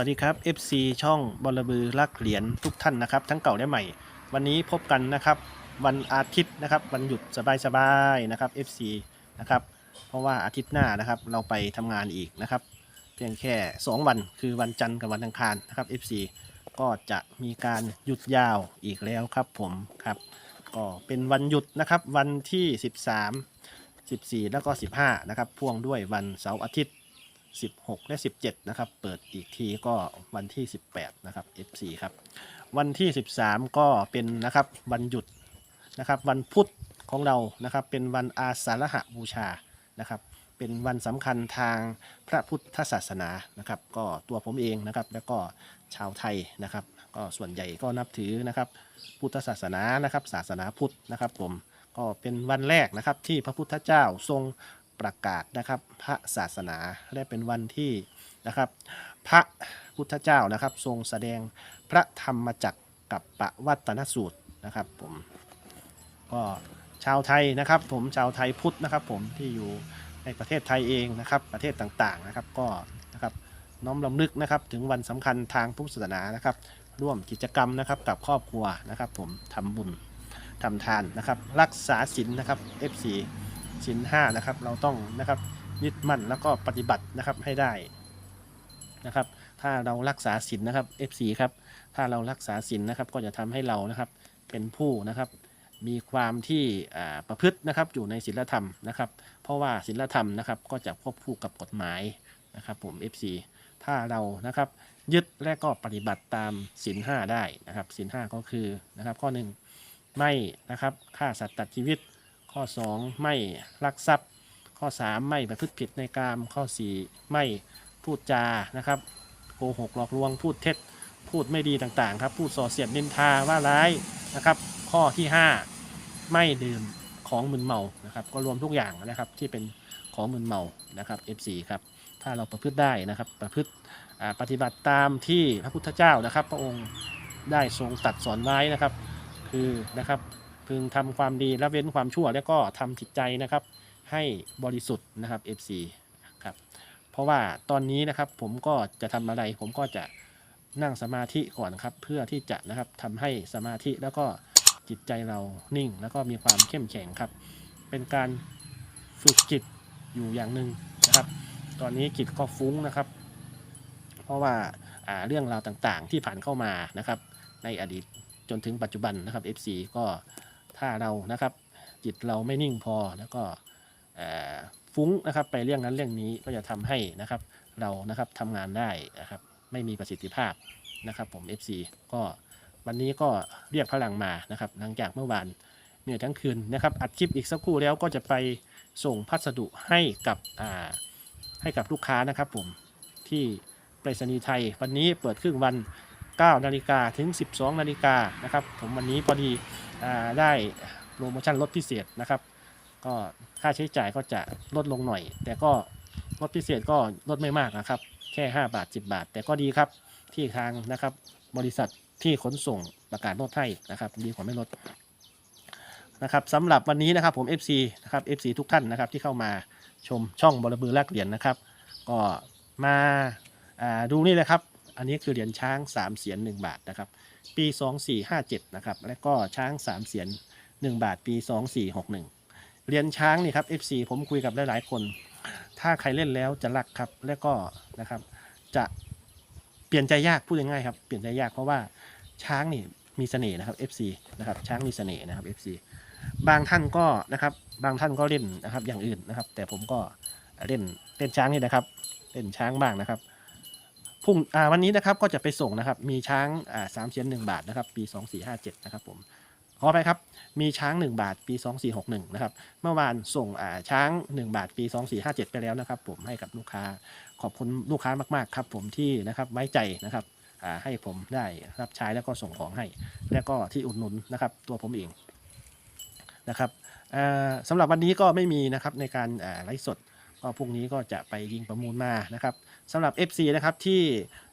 วัสดีครับ FC ช่องบอลบือลักเหรียญทุกท่านนะครับ ทั้งเก่าและใหม่ วันนี้พบกันนะครับ วันอาทิตย์นะครับ วันหยุดสบายๆนะครับ FC นะครับ เพราะว่าอาทิตย์หน้านะครับ เราไปทำงานอีกนะครับ เพียงแค่ 2 วันคือวันจันทร์กับวันอังคารนะครับ FC ก็จะมีการหยุดยาวอีกแล้วครับผมครับ ก็เป็นวันหยุดนะครับ วันที่ 13 14 แล้วก็ 15 นะครับ พ่วงด้วยวันเสาร์อาทิตย์ 16 และ 17 นะครับ เปิดอีกทีก็วันที่ 18 นะครับ F4 ครับ วันที่ 13 ก็เป็นนะครับวันหยุดนะครับ วันพุธของเรานะครับ เป็นวันอาสาฬหบูชานะครับ เป็นวันสำคัญทางพระพุทธศาสนานะครับ ก็ตัวผมเองนะครับ แล้วก็ชาวไทยนะครับ ก็ส่วนใหญ่ก็นับถือนะครับพุทธศาสนานะครับ ศาสนาพุทธนะครับผมก็เป็นวันแรกนะครับที่พระพุทธเจ้าทรง ประกาศนะครับ พระศาสนาและเป็นวันที่นะครับ พระพุทธเจ้านะครับ ทรงแสดงพระธรรมจักรกับปวัตนสูตรนะครับผมก็ชาวไทยนะครับ ผมชาวไทยพุทธนะครับ ผมที่อยู่ในประเทศไทยเองนะครับ ประเทศต่างๆนะครับ ก็นะครับน้อมรำลึกนะครับ ถึงวันสำคัญทางพุทธศาสนานะครับ ร่วมกิจกรรมนะครับกับครอบครัวนะครับ ผมทำบุญทำทานนะครับ รักษาศีลนะครับ F4 ศีลห้านะครับ เราต้องนะครับยึดมั่นแล้วก็ปฏิบัตินะครับให้ได้นะครับ ถ้าเรารักษาศีลนะครับ F4 ครับ ถ้าเรารักษาศีลนะครับ ก็จะทำให้เรานะครับเป็นผู้นะครับ มีความที่ประพฤตินะครับอยู่ในศีลธรรมนะครับ เพราะว่าศีลธรรมนะครับ ก็จะควบคู่กับกฎหมายนะครับผม F4 ถ้าเรานะครับยึดและก็ปฏิบัติตามศีลห้าได้นะครับศีลห้าก็คือนะครับ ข้อหนึ่งไม่นะครับฆ่าสัตว์ตัดชีวิต ข้อ 2 ไม่ลักทรัพย์ ข้อ 3 ไม่ประพฤติผิดในกามข้อ 4 ไม่พูดจานะครับโกหกหลอกลวงพูดเท็จ พูดไม่ดีต่างๆครับพูดส่อเสียดนินทาว่าร้ายนะครับ ข้อที่ 5 ไม่ดื่มของมึนเมานะครับ ก็รวมทุกอย่างนะครับที่เป็นของมึนเมานะครับ F4 ครับถ้าเราประพฤติได้นะครับประพฤติปฏิบัติตามที่พระพุทธเจ้านะครับ พระองค์ได้ทรงตัดสอนไว้นะครับ คือนะครับ พึงทำความดีและเว้นความชั่ว แล้วก็ทำจิตใจนะครับ ให้บริสุทธิ์นะครับ FC ครับเพราะว่าตอนนี้นะครับผมก็จะทำอะไร ผมก็จะนั่งสมาธิก่อนครับ เพื่อที่จะนะครับทำให้สมาธิแล้วก็จิตใจเรานิ่ง แล้วก็มีความเข้มแข็งครับ เป็นการฝึกจิตอยู่อย่างหนึ่งนะครับ ตอนนี้จิตก็ฟุ้งนะครับ เพราะว่าอ่าเรื่องราวต่างๆที่ผ่านเข้ามานะครับ ในอดีตจนถึงปัจจุบันนะครับ FC ก็ ถ้าเรานะครับ จิตเราไม่นิ่งพอแล้วก็ฟุ้งนะครับไปเรื่องนั้นเรื่องนี้ก็จะทำให้นะครับ เรานะครับทำงานได้นะครับ ไม่มีประสิทธิภาพนะครับผม FC ก็วันนี้ก็เรียกพลังมานะครับ หลังจากเมื่อวานเหนื่อยทั้งคืนนะครับ อัดคลิปอีกสักครู่แล้วก็จะไปส่งพัสดุให้กับอ่าให้กับลูกค้านะครับผมที่ไปรษณีย์ไทย วันนี้เปิดครึ่งวัน 9นาฬิกาถึง 12นาฬิกานะครับผมวันนี้พอดีอได้โปรโมชั่นลดพิเศษนะครับ ก็ค่าใช้จ่ายก็จะลดลงหน่อย แต่ก็ลดพิเศษก็ลดไม่มากนะครับ แค่ 5 บาท 10 บาท แต่ก็ดีครับที่ทางนะครับบริษัทที่ขนส่งประกาศลดให้นะครับ ดีกว่าไม่ลดนะครับสำหรับวันนี้นะครับผม FC นะครับ FC ทุกท่านนะครับที่เข้ามาชมช่องบอระบือแลกเหรียญนะครับ ก็มาาดูนี่เลยครับ อันนี้คือเหรียญช้าง 3 เสียน 1 บาทนะครับ ปี 2457 นะครับ และก็ช้าง 3 เสียน 1 บาท ปี 2461 เหรียญช้างนี่ครับ FC ผมคุยกับหลายๆคน ถ้าใครเล่นแล้วจะรักครับ และก็นะครับ จะเปลี่ยนใจยากพูดง่ายๆครับ เปลี่ยนใจยากเพราะว่าช้างนี่มีเสน่ห์นะครับ FC นะครับ ช้างมีเสน่ห์นะครับ FC บางท่านก็นะครับ บางท่านก็เล่นนะครับ อย่างอื่นนะครับ แต่ผมก็เล่นเล่นช้างนี่นะครับ เล่นช้างบ้างนะครับ พรุ่งอ่าวันนี้นะครับก็จะไปส่งนะครับ มีช้างอ่าสามเชียนหนึ่งบาทนะครับ ปีสองสี่ห้าเจ็ดนะครับผมขอไปครับ มีช้างหนึ่งบาทปีสองสี่หกหนึ่งนะครับ เมื่อวานส่งอ่าช้างหนึ่งบาทปีสองสี่ห้าเจ็ดไปแล้วนะครับ ผมให้กับลูกค้าขอบคุณลูกค้ามากๆครับผมที่นะครับไว้ใจนะครับอ่าให้ผมได้รับใช้แล้วก็ส่งของให้ แล้วก็ที่อุดหนุนนะครับ ตัวผมเองนะครับสำหรับวันนี้ก็ไม่มีนะครับในการอ่าไลฟ์สด ก็พรุ่งนี้ก็จะไปยิงประมูลมานะครับสำหรับ FC นะครับที่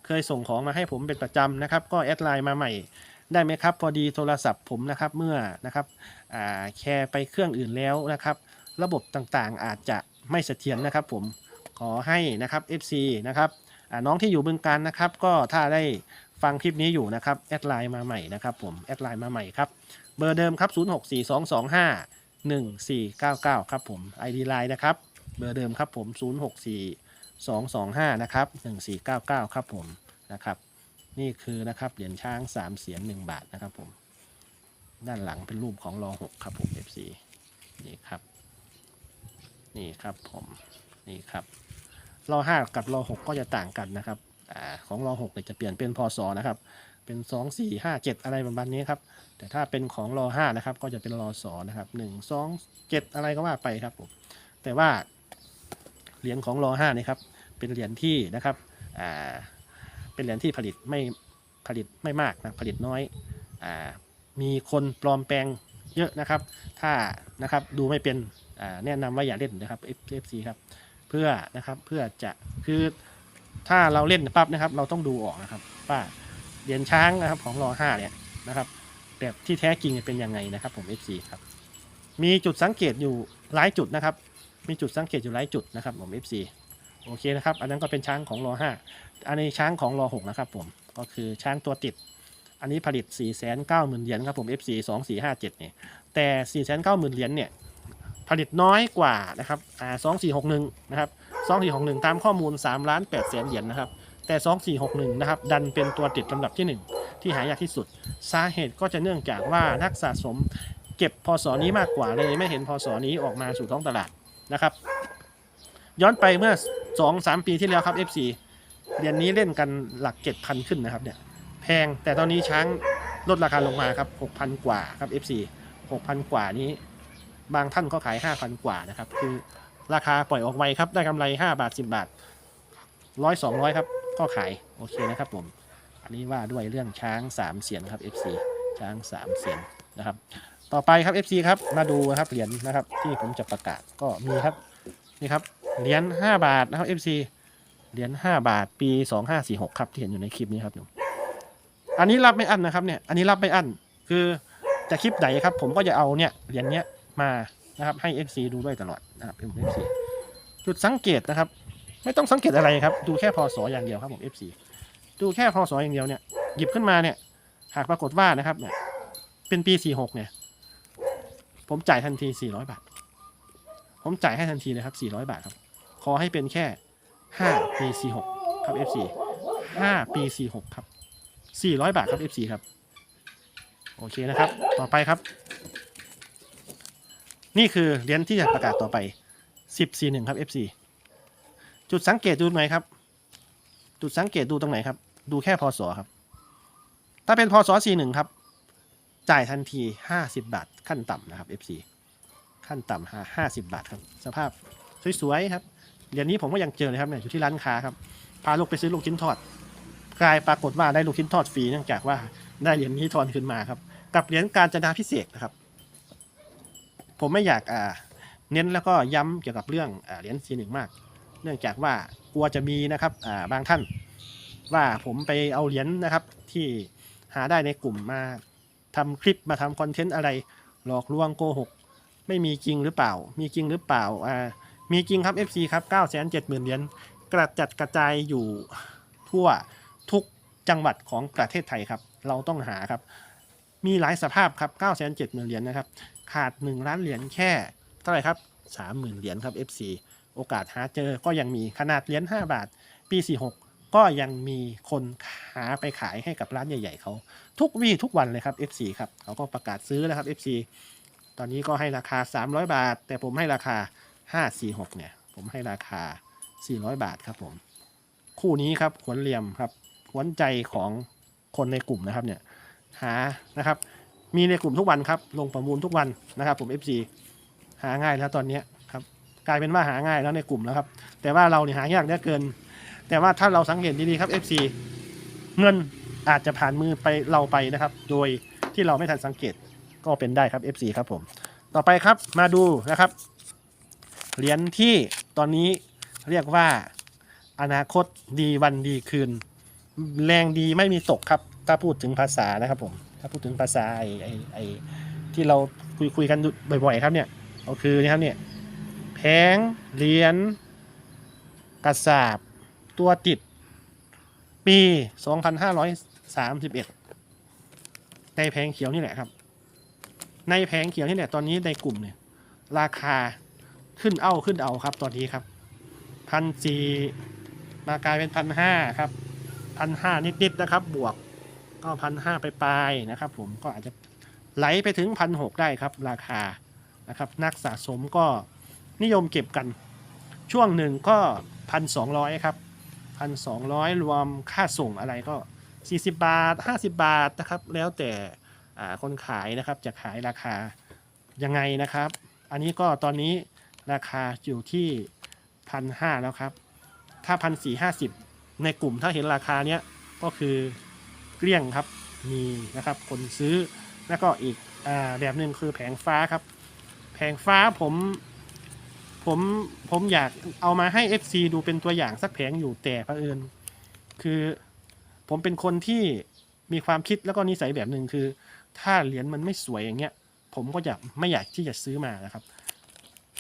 เคยส่งของมาให้ผมเป็นประจำนะครับ ก็แอดไลน์มาใหม่ได้ไหมครับ พอดีโทรศัพท์ผมนะครับเมื่อนะครับแชร์ไปเครื่องอื่นแล้วนะครับ ระบบต่างๆอาจจะไม่เสถียรนะครับผมขอให้นะครับ FC นะครับน้องที่อยู่บึงการนะครับ ก็ถ้าได้ฟังคลิปนี้อยู่นะครับแอดไลน์มาใหม่นะครับผมแอดไลน์มาใหม่ครับเบอร์เดิมครับ 0642251499 ครับผม ID ไลน์นะครับ เบอร์เดิมครับผม 064225 นะครับ 1499 ครับผมนะครับ นี่คือนะครับเหรียญช้าง 3 เสียน 1 บาทนะครับผม ด้านหลังเป็นรูปของรอ6ครับผม FC นี่ครับ นี่ครับผมนี่ครับรอ5กับรอ6ก็จะต่างกันนะครับอาของรอ6เนี่ยจะเปลี่ยนเป็นพศนะครับ เป็น2 4 5 7อะไรประมาณนี้ครับ แต่ถ้าเป็นของรอ5นะครับ ก็จะเป็นรอสอนะครับ1 2 7อะไรก็ว่าไปครับผมแต่ว่า เหรียญของรอ5นี่ครับเป็นเหรียญที่นะครับอ่าเป็นเหรียญที่ผลิตไม่ผลิตไม่มากนะผลิตน้อยอ่ามีคนปลอมแปลงเยอะนะครับ ถ้านะครับดูไม่เป็นอ่าแนะนำว่าอย่าเล่นนะครับ FC ครับเพื่อนะครับเพื่อจะคือถ้าเราเล่นปั๊บนะครับ เราต้องดูออกนะครับว่าเหรียญช้างนะครับของรอ5เนี่ยนะครับแบบที่แท้จริงเป็นยังไงนะครับผม FC ครับมีจุดสังเกตอยู่หลายจุดนะครับ มีจุดสังเกตอยู่หลายจุดนะครับผม FC โอเคนะครับ อันนั้นก็เป็นช้างของรอ5อันนี้ช้างของรอ6นะครับผม ก็คือช้างตัวติด อันนี้ผลิต 4 9 0 0 0 0เหรียญครับผม FC 2457เนี่ย แต่ 4 9 0 0 0 0เหรียญเนี่ย ผลิตน้อยกว่านะครับ อ่า 2461 นะครับ 2461 ตามข้อมูล3ล้าน8แสนเหรียญนะครับ แต่ 2461 นะครับ ดันเป็นตัวติดลำดับที่ 1 ที่หายากที่สุด สาเหตุก็จะเนื่องจากว่านักสะสมเก็บพศนี้มากกว่าเลยไม่เห็นพศนี้ออกมาสู่ท้องตลาด นะครับ ย้อนไปเมื่อ2-3ปีที่แล้วครับ FC เหรียญนี้เล่นกันหลัก7,000ขึ้นนะครับเนี่ยแพงแต่ตอนนี้ช้างลดราคาลงมาครับ6,000กว่าครับ FC 6,000กว่านี้ บางท่านก็ขาย5,000กว่านะครับ คือราคาปล่อยออกไวครับ ได้กำไร5บาท10บาทร้อยสองร้อยครับ ก็ขายโอเคนะครับผม อันนี้ว่าด้วยเรื่องช้าง3เสียนครับ FC ช้าง3เสียนนะครับ ต่อไปครับ FC ครับมาดูนะครับเหรียญนะครับที่ผมจะประกาศก็มีครับนี่ครับเหรียญ5บาทนะครับ FC เหรียญ5บาทปี 2546ครับที่เห็นอยู่ในคลิปนี้ครับผมอันนี้รับไม่อั้นนะครับเนี่ยอันนี้รับไม่อั้นคือจะคลิปไหนครับ ผมก็จะเอาเนี่ยเหรียญเนี้ยมานะครับให้ FC ดูด้วยตลอดนะครับ FC จุดสังเกตนะครับ ไม่ต้องสังเกตอะไรครับ ดูแค่พศอย่างเดียวครับผม FC ดูแค่พศอย่างเดียวเนี่ยหยิบขึ้นมาเนี่ยหากปรากฏว่านะครับเนี่ยเป็นปี 46เนี่ย ผมจ่ายทันที 400 บาท ผมจ่ายให้ทันทีเลยครับ 400 บาทครับ ขอให้เป็นแค่ 5 ปี 46 ครับ FC 5 ปี 46 ครับ 400 บาทครับ FC ครับ โอเคนะครับ ต่อไปครับ นี่คือเหรียญที่จะประกาศต่อไป 10 41 ครับ FC จุดสังเกตดูไหนครับ จุดสังเกตดูตรงไหนครับ ดูแค่พศครับ ถ้าเป็นพศ41ครับ จ่ายทันที 50 บาทขั้นต่ำนะครับ FC ขั้นต่ำห้า50บาทครับ สภาพสวยๆครับเหรียญนี้ผมก็ยังเจอเลยครับเนี่ยอยู่ที่ร้านค้าครับ พาลูกไปซื้อลูกชิ้นทอด กลายปรากฏว่าได้ลูกชิ้นทอดฟรีเนื่องจากว่าได้เหรียญนี้ทอนขึ้นมาครับ กับเหรียญการจนาพิเศษนะครับ ผมไม่อยากอ่าเน้นแล้วก็ย้ำเกี่ยวกับเรื่องอ่าเหรียญซีหนึ่งมาก เนื่องจากว่ากลัวจะมีนะครับอ่าบางท่าน ว่าผมไปเอาเหรียญนะครับที่หาได้ในกลุ่มมา ทำคลิปมาทำคอนเทนต์อะไร หลอกลวงโกหก ไม่มีจริงหรือเปล่า มีจริงหรือเปล่าอ่ามีจริงครับ FC ครับ9 7 0 0 0 0เหรียญกระจัดกระจายอยู่ทั่วทุกจังหวัดของประเทศไทยครับ เราต้องหาครับ มีหลายสภาพครับ 9 7 0 0 0 0เหรียญนะครับ ขาด 1 ล้านเหรียญแค่ เท่าไหร่ครับ 30,000เหรียญครับ FC โอกาสหาเจอก็ยังมีขนาดเหรียญ5บาท ปี 46 ก็ยังมีคนหาไปขายให้กับร้านใหญ่ ๆเขาทุกวี่ทุกวันเลยครับ FC ครับเขาก็ประกาศซื้อแล้วครับ FC ตอนนี้ก็ให้ราคา 300 บาท แต่ผมให้ราคา 546 เนี่ย ผมให้ราคา 400 บาทครับผม คู่นี้ครับขวนเหลี่ยมครับขวนใจของคนในกลุ่มนะครับเนี่ยหานะครับ มีในกลุ่มทุกวันครับ ลงประมูลทุกวันนะครับ ผม FC หาง่ายแล้วตอนนี้ครับ กลายเป็นว่าหาง่ายแล้วในกลุ่มแล้วครับ แต่ว่าเราเนี่ยหายากเหลือเกิน แต่ว่าถ้าเราสังเกตดีๆครับ FC เงินอาจจะผ่านมือไปเราไปนะครับ โดยที่เราไม่ทันสังเกตก็เป็นได้ครับ FC ครับผม ต่อไปครับมาดูนะครับ เหรียญที่ตอนนี้เรียกว่าอนาคตดีวันดีคืน แรงดีไม่มีตกครับ ถ้าพูดถึงภาษานะครับผม ถ้าพูดถึงภาษาไอ้ไอ้ไอ้ที่เราคุยคุยกันบ่อยๆครับเนี่ยก็คือนี่ครับเนี่ยแผงเหรียญกระสาบ ตัวติดปี 2531 ในแผงเขียวนี่แหละครับ ในแผงเขียวนี่แหละตอนนี้ในกลุ่มเนี่ย ราคาขึ้นเอาขึ้นเอาครับตอนนี้ครับพันสี่มากลายเป็นพันห้าครับพันห้านิดๆนะครับ บวกก็พันห้าไปปลายนะครับ ผมก็อาจจะไหลไปถึงพันหกได้ครับ ราคานะครับ นักสะสมก็นิยมเก็บกันช่วงหนึ่งก็พันสองร้อยครับ พันสองร้อยรวมค่าส่งอะไรก็ 40 บาท 50 บาทนะครับ แล้วแต่คนขายนะครับจะขายราคายังไงนะครับ อันนี้ก็ตอนนี้ราคาอยู่ที่พันห้าแล้วครับ ถ้าพันสี่ห้าสิบในกลุ่มถ้าเห็นราคาเนี้ยก็คือเกลี้ยงครับมีนะครับคนซื้อแล้วก็อีกอแบบหนึ่งคือแผงฟ้าครับ แผงฟ้าผม ผมผมอยากเอามาให้ FC ดูเป็นตัวอย่างสักแผงอยู่แต่เผอิญคือผมเป็นคนที่มีความคิดแล้วก็นิสัยแบบหนึ่งคือ ถ้าเหรียญมันไม่สวยอย่างเงี้ย ผมก็อยากไม่อยากที่จะซื้อมานะครับ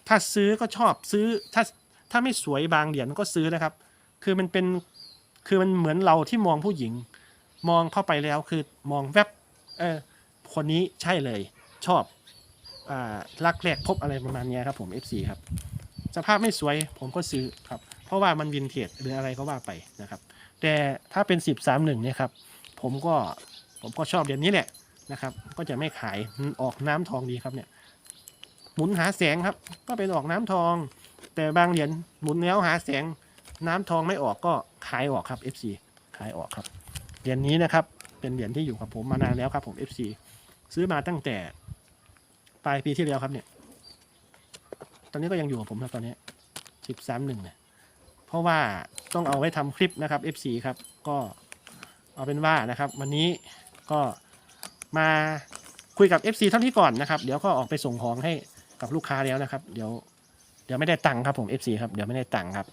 ถ้าซื้อก็ชอบซื้อถ้าถ้าไม่สวยบางเหรียญก็ซื้อนะครับ คือมันเป็นคือมันเหมือนเราที่มองผู้หญิง มองเข้าไปแล้วคือมองแวบเออคนนี้ใช่เลยชอบอ่ารักแรกพบอะไรประมาณเนี้ยครับผม FC ครับ สภาพไม่สวยผมก็ซื้อครับ เพราะว่ามันวินเทจหรืออะไรก็ว่าไปนะครับ แต่ถ้าเป็น 10 3 1เนี่ยครับ ผมก็ผมก็ชอบเหรียญนี้แหละนะครับ ก็จะไม่ขายออกน้ำทองดีครับเนี่ย หมุนหาแสงครับ ก็เป็นออกน้ำทอง แต่บางเหรียญหมุนแล้วหาแสงน้ำทองไม่ออกก็ขายออกครับ FC ขายออกครับเหรียญนี้นะครับ เป็นเหรียญที่อยู่กับผมมานานแล้วครับผม FC ซื้อมาตั้งแต่ปลายปีที่แล้วครับเนี่ย ตอนนี้ก็ยังอยู่กับผมครับตอนนี้สิบสามหนึ่งเนี่ยเพราะว่าต้องเอาไว้ทำคลิปนะครับ FC ครับ ก็เอาเป็นว่านะครับ วันนี้ก็มาคุยกับ FC เท่านี้ก่อนนะครับ เดี๋ยวก็ออกไปส่งของให้กับลูกค้าแล้วนะครับ เดี๋ยวเดี๋ยวไม่ได้ตังค์ครับผม FC ครับเดี๋ยวไม่ได้ตังค์ครับ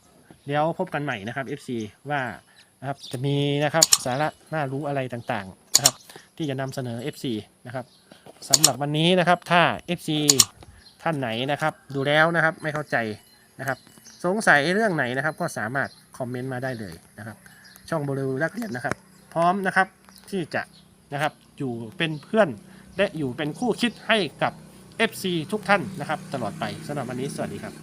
เดี๋ยวพบกันใหม่นะครับ FC ว่านะครับจะมีนะครับสาระน่ารู้อะไรต่างๆนะครับ ที่จะนำเสนอ FC นะครับสำหรับวันนี้นะครับถ้า FC ท่านไหนนะครับ ดูแล้วนะครับไม่เข้าใจนะครับ สงสัยเรื่องไหนนะครับ ก็สามารถคอมเมนต์มาได้เลยนะครับ ช่องบริวรักเรียนนะครับ พร้อมนะครับที่จะนะครับอยู่เป็นเพื่อนและอยู่เป็นคู่คิดให้กับ FC ทุกท่านนะครับ ตลอดไปสำหรับวันนี้สวัสดีครับ